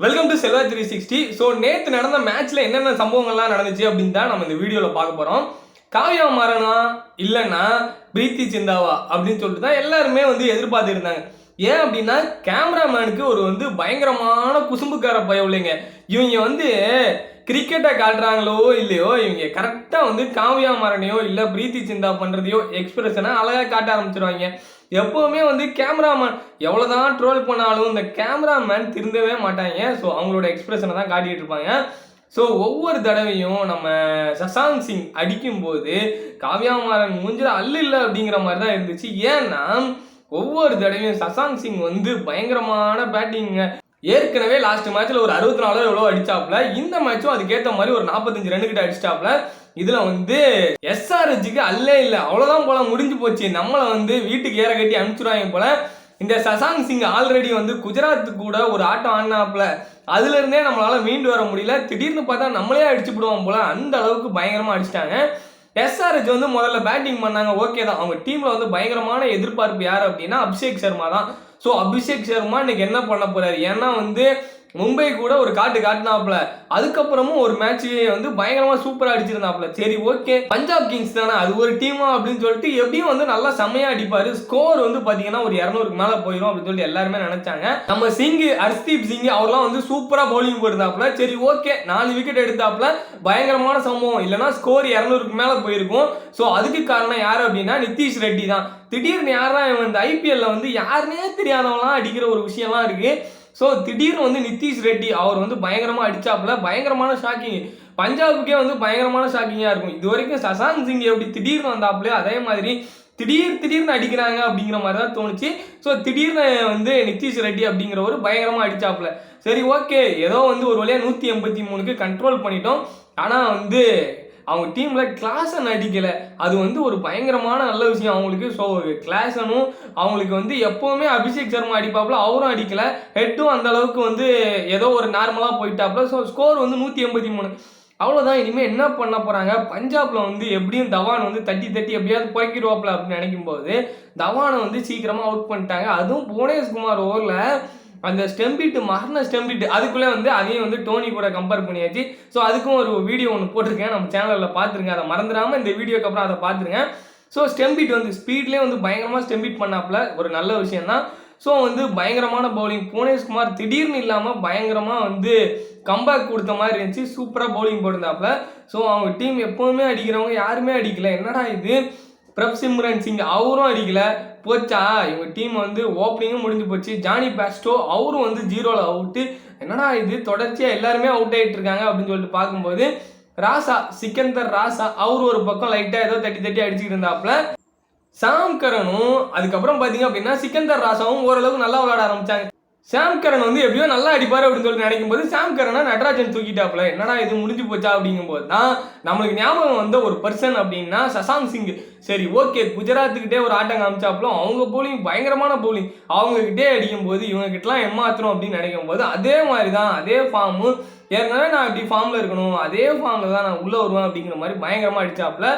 Welcome to Selva three sixty so நேற்று நடந்த மேட்ச்ல என்னென்ன சம்பவங்கள்லாம் நடந்துச்சு அப்படின்னு தான் நம்ம இந்த வீடியோவில் பார்க்க போகிறோம் காவியா மாறனா இல்லைன்னா பிரீத்தி சிந்தாவா அப்படின்னு சொல்லிட்டு தான் எல்லாருமே வந்து எதிர்பார்த்துருந்தாங்க. ஏன் அப்படின்னா கேமராமேனுக்கு ஒரு வந்து பயங்கரமான குசும்புக்கார பயம் இல்லைங்க. இவங்க வந்து கிரிக்கெட்டை காட்டுறாங்களோ இல்லையோ இவங்க கரெக்டாக வந்து காவியா மாறனையோ இல்லை பிரீத்தி சிந்தா பண்ணுறதையோ எக்ஸ்பிரஷனை அழகாக காட்ட ஆரம்பிச்சிருவாங்க. எப்போவுமே வந்து கேமராமேன் எவ்வளோ தான் ட்ரோல் பண்ணாலும் இந்த கேமராமேன் திருந்தவே மாட்டாங்க. ஸோ அவங்களோட எக்ஸ்பிரஷனை தான் காட்டிகிட்டு இருப்பாங்க. ஸோ ஒவ்வொரு தடவையும் நம்ம சசாந்த் சிங் அடிக்கும்போது காவியாமாரன் மூஞ்சில் அல்ல இல்லை அப்படிங்கிற மாதிரி தான் இருந்துச்சு. ஏன்னா ஒவ்வொரு தடவையும் சசாந்த் சிங் வந்து பயங்கரமான பேட்டிங்க ஏற்கனவே லாஸ்ட் மேட்ச்சில் ஒரு அறுபத்தி நாலு எவ்வளோ அடிச்சாப்ல. இந்த மேட்சும் அதுக்கேற்ற மாதிரி ஒரு நாற்பத்தஞ்சு ரன்னுக்கிட்ட கிட்ட இதுல வந்து எஸ்ஆர்ஹெச்சுக்கு அல்லே இல்லை. அவ்வளோதான் போல முடிஞ்சு போச்சு. நம்மளை வந்து வீட்டுக்கு ஏற கட்டி அனுப்பிச்சுடுவாங்க போல. இந்த சசாங் சிங் ஆல்ரெடி வந்து குஜராத் கூட ஒரு ஆட்டம் ஆடினாப்புல. அதுல இருந்தே நம்மளால மீண்டு வர முடியல. திடீர்னு பார்த்தா நம்மளே அடிச்சு விடுவோம் போல. அந்த அளவுக்கு பயங்கரமா அடிச்சிட்டாங்க. எஸ்ஆர்ஹெச் வந்து முதல்ல பேட்டிங் பண்ணாங்க. ஓகே தான். அவங்க டீம்ல வந்து பயங்கரமான எதிர்பார்ப்பு யார் அப்படின்னா அபிஷேக் சர்மா தான். ஸோ அபிஷேக் சர்மா இன்னைக்கு என்ன பண்ண போறாரு? ஏன்னா வந்து மும்பை கூட ஒரு காட்டு காட்டினாப்ல. அதுக்கப்புறமும் ஒரு மேட்ச் வந்து பயங்கரமா சூப்பரா அடிச்சிருந்தாப்ல. சரி ஓகே பஞ்சாப் கிங்ஸ் தானே அது ஒரு டீமா அப்படின்னு சொல்லிட்டு எப்படியும் வந்து நல்லா செம்மையா அடிப்பாரு. ஸ்கோர் வந்து பாத்தீங்கன்னா ஒரு இரநூறுக்கு மேல போயிடும் அப்படின்னு சொல்லிட்டு எல்லாருமே நினைச்சாங்க. நம்ம சிங் ஹர்ஸ்தீப் சிங் அவர்லாம் வந்து சூப்பரா பவுலிங் போயிருந்தாப்ல. சரி ஓகே நாலு விக்கெட் எடுத்தாப்ல. பயங்கரமான சம்பவம். இல்லைன்னா ஸ்கோர் இரநூறுக்கு மேல போயிருக்கும். ஸோ அதுக்கு காரணம் யாரு அப்படின்னா நிதிஷ் ரெட்டி தான். திடீர்னு யாரா இவன் இந்த ஐபிஎல்ல வந்து யாருனே தெரியாதவங்களாம் அடிக்கிற ஒரு விஷயம்லாம் இருக்கு. ஸோ திடீர்னு வந்து நிதிஷ் ரெட்டி அவர் வந்து பயங்கரமாக அடிச்சாப்புல. பயங்கரமான ஷாக்கிங் பஞ்சாபுக்கே வந்து பயங்கரமான ஷாக்கிங்காக இருக்கும். இது வரைக்கும் சசாந்த் சிங் எப்படி திடீர்னு வந்தாப்புல அதே மாதிரி திடீர் திடீர்னு அடிக்கிறாங்க அப்படிங்கிற மாதிரி தான் தோணுச்சு. ஸோ திடீர்னு வந்து நிதிஷ் ரெட்டி அப்படிங்கிறவர் பயங்கரமாக அடிச்சாப்புல. சரி ஓகே ஏதோ வந்து ஒரு வழியாக நூற்றி எண்பத்தி மூணுக்கு கண்ட்ரோல் பண்ணிட்டோம். ஆனால் வந்து அவங்க டீமில் கிளாஸன் அடிக்கலை அது வந்து ஒரு பயங்கரமான நல்ல விஷயம். அவங்களுக்கு ஸோ கிளாஸனும் அவங்களுக்கு வந்து எப்போவுமே அபிஷேக் சர்மா அடிப்பாப்புல. அவரும் அடிக்கலை. ஹெட்டும் அந்த அளவுக்கு வந்து ஏதோ ஒரு நார்மலாக போயிட்டாப்புல. ஸோ ஸ்கோர் வந்து நூற்றி எண்பத்தி மூணு. அவ்வளோதான் இனிமேல் என்ன பண்ண போகிறாங்க பஞ்சாபில் வந்து எப்படியும் தவான் வந்து தட்டி தட்டி எப்படியாவது குறைக்கிடுவாப்புல அப்படின்னு நினைக்கும் போது தவானை வந்து சீக்கிரமாக அவுட் பண்ணிட்டாங்க. அதுவும் புவனேஷ்குமார் ஓவரில் அந்த ஸ்டெம்பிட்டு மரண ஸ்டெம்பிட்டு அதுக்குள்ளே வந்து அதையும் வந்து டோனி கூட கம்பேர் பண்ணியாச்சு. ஸோ அதுக்கும் ஒரு வீடியோ ஒன்று போட்டிருக்கேன். நம்ம சேனலில் பார்த்துருங்க. அதை மறந்துடாமல் இந்த வீடியோக்கு அப்புறம் அதை பார்த்துருங்க. ஸோ ஸ்டெம்பிட் வந்து ஸ்பீட்லேயே வந்து பயங்கரமாக ஸ்டெம்பிட் பண்ணாப்புல. ஒரு நல்ல விஷயம் தான் ஸோ வந்து பயங்கரமான பவுலிங் புவனேஷ்குமார் திடீர்னு இல்லாமல் பயங்கரமாக வந்து கம்பேக் கொடுத்த மாதிரி இருந்துச்சு. சூப்பராக பவுலிங் போட்டிருந்தாப்புல. ஸோ அவங்க டீம் எப்போவுமே அடிக்கிறவங்க யாருமே அடிக்கல. என்னடா இது? பிரப் சிம்ரன் சிங் அவரும் அடிக்கல. போச்சா? இவங்க டீம் வந்து ஓப்பனிங்கும் முடிஞ்சு போச்சு. ஜானி பேஸ்டோ அவரும் வந்து ஜீரோவில் அவுட்டு என்னடா இது? தொடர்ச்சியாக எல்லாருமே அவுட் ஆகிட்டு இருக்காங்க அப்படின்னு சொல்லிட்டு பார்க்கும்போது ராசா சிக்கந்தர் ராசா அவர் ஒரு பக்கம் லைட்டாக ஏதோ தட்டி தட்டி அடிச்சுக்கிட்டு இருந்தாப்புல. சாம் கரனும் அதுக்கப்புறம் பார்த்தீங்க அப்படின்னா சிக்கந்தர் ராசாவும் ஓரளவுக்கு நல்லா விளையாட ஆரம்பித்தாங்க சாம் கரன் வந்து எப்படியோ நல்லா அடிப்பார் அப்படின்னு சொல்லிட்டு நினைக்கும் போது சாம் கரனை நடராஜன் தூக்கிட்டாப்புல. என்னடா இது முடிஞ்சு போச்சா அப்படிங்கும் போது தான் நம்மளுக்கு ஞாபகம் வந்த ஒரு பர்சன் அப்படின்னா சசாங் சிங். சரி ஓகே குஜராத்துக்கிட்டே ஒரு ஆட்டம் காமிச்சாப்புல அவங்க போலிங் பயங்கரமான போலிங் அவங்க கிட்டே அடிக்கும் போது இவங்க கிட்டலாம் அப்படின்னு நினைக்கும் போது அதே மாதிரி தான் அதே ஃபார்மு ஏற்கனவே நான் இப்படி ஃபார்மில் இருக்கணும் அதே ஃபார்மில் தான் நான் உள்ளே வருவேன் அப்படிங்கிற மாதிரி பயங்கரமாக அடித்தாப்புல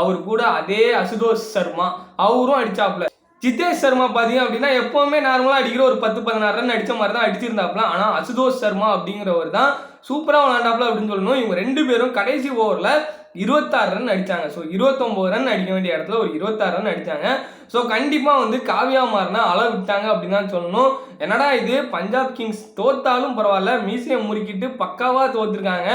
அவர் கூட அதே அசுதோஷ் சர்மா அவரும் அடிச்சாப்புல. ஜிதேஷ் சர்மா பார்த்தீங்க அப்படின்னா எப்போவுமே நார்மலாக அடிக்கிற ஒரு பத்து பதினாறு ரன் அடித்த மாதிரி தான் அடிச்சிருந்தாப்புல. ஆனால் அசுதோஷ் சர்மா அப்படிங்கிறவர் தான் சூப்பராக விளாண்டாப்புல அப்படின்னு சொல்லணும். இவங்க ரெண்டு பேரும் கடைசி ஓவரில் இருபத்தாறு ரன் அடித்தாங்க ஸோ இருபத்தொம்போது ரன் அடிக்க வேண்டிய இடத்துல ஒரு இருபத்தாறு ரன் அடித்தாங்க ஸோ கண்டிப்பாக வந்து காவியா மாறினா அள விட்டாங்க அப்படின்னு தான் சொல்லணும். என்னடா இது? பஞ்சாப் கிங்ஸ் தோத்தாலும் பரவாயில்ல. மீசையை முறுக்கிட்டு பக்காவாக தோத்துருக்காங்க.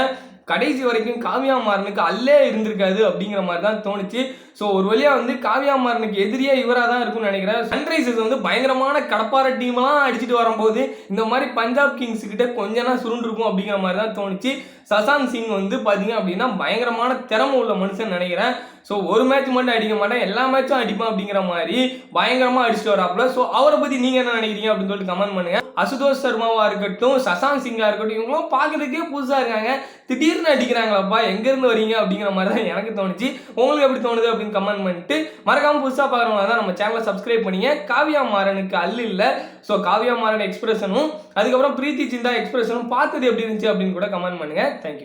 கடைசி வரைக்கும் காவியா மாறனுக்கு அல்லே இருந்திருக்காது அப்படிங்கிற மாதிரி தான் தோணுச்சு. ஸோ ஒரு வழியாக வந்து காவியா மாறனுக்கு எதிரியே இவராக தான் இருக்கும்னு நினைக்கிறேன். சன்ரைசர்ஸ் வந்து பயங்கரமான கடப்பார டீம்லாம் அடிச்சுட்டு வரும்போது இந்த மாதிரி பஞ்சாப் கிங்ஸ் கிட்ட கொஞ்சம் சுருண்டிருக்கும் அப்படிங்கிற மாதிரி தான் தோணுச்சு. சசாந்த் சிங் வந்து பார்த்தீங்க அப்படின்னா பயங்கரமான திறமை உள்ள மனுஷன் நினைக்கிறேன். ஸோ ஒரு மேட்ச் மட்டும் அடிக்க மாட்டேன். எல்லா மேட்சும் அடிப்பேன் அப்படிங்கிற மாதிரி பயங்கரமாக அடிச்சுட்டு வராப்புல. ஸோ அவரை பற்றி நீங்கள் என்ன நினைக்கிறீங்க அப்படின்னு சொல்லிட்டு கமெண்ட் பண்ணுங்க. அசுதோஷ் சர்மாவாக இருக்கட்டும் சசாந்த் சிங்காக இருக்கட்டும் இவங்களும் பார்க்கறதுக்கே புதுசாக இருக்காங்க. திடீர்னு அடிக்கிறாங்களாப்பா எங்கேருந்து வரீங்க அப்படிங்கிற மாதிரி தான் எனக்கு தோணுச்சு. உங்களுக்கு எப்படி தோணுது அப்படின்னு கமெண்ட் பண்ணிட்டு மறக்காமல் புதுசாக பார்க்குறவங்க தான் நம்ம சேனலை சப்ஸ்கிரைப் பண்ணிங்க. காவியா மாறனுக்கு அல்லு இல்லை. ஸோ காவியா மாறன் எக்ஸ்பிரஷனும் அதுக்கப்புறம் பிரீத்தி சிந்தா எக்ஸ்பிரஷனும் பார்த்தது எப்படி இருந்துச்சு அப்படின்னு கூட கமெண்ட் பண்ணுங்க. தேங்க்யூ